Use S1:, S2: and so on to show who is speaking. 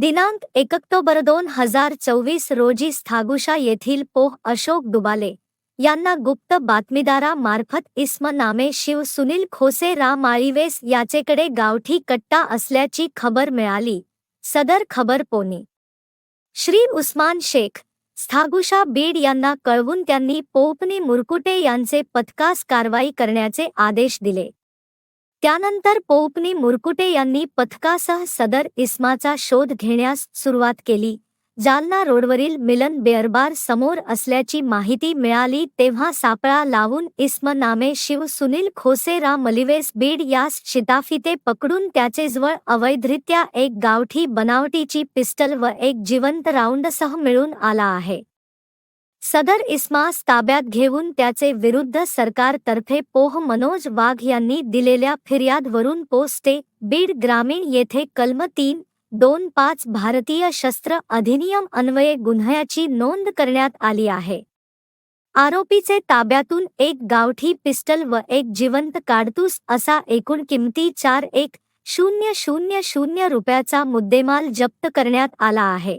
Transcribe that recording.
S1: दिनांक एक ऑक्टोबर दोन हजार चोवीस रोजी स्थागुषा येथील पोह अशोक दुबाले यांना गुप्त बातमीदारामार्फत इस्म नामे शिव सुनील खोसे राम आळीवेस याचेकडे गावठी कट्टा असल्याची खबर मिळाली. सदर खबर पोनी. श्री उस्मान शेख स्थागुषा बीड यांना कळवून त्यांनी पोपनी मुरकुटे यांचे पथकास कारवाई करण्याचे आदेश दिले. त्यानंतर पोपनी मुरकुटे यांनी पथकासह सदर इस्माचा शोध घेण्यास सुरुवात केली. जालना रोडवरील मिलन बेअरबार समोर असल्याची माहिती मिळाली तेव्हा सापळा लावून इस्म नामे शिव सुनील खोसेरा मलिवेस बीड यास शिताफीते पकडून त्याचे जवळ अवैधरित्या एक गावठी बनावटीची पिस्टल व एक जिवंत राऊंडसह मिळून आला आहे. सदर इस्मास ताब्यात घेऊन त्याचे विरुद्ध सरकारतर्फे पोह मनोज वाघ यांनी दिलेल्या फिर्यादवरून पोस्टे बीड ग्रामीण येथे कलम तीन दोन पाच भारतीय शस्त्र अधिनियम अन्वये गुन्ह्याची नोंद करण्यात आली आहे. आरोपीचे ताब्यातून एक गावठी पिस्टल व एक जिवंत काडतूस असा एकूण किमती चार एक शून्य शून्य शून्य रुपयाचा मुद्देमाल जप्त करण्यात आला आहे.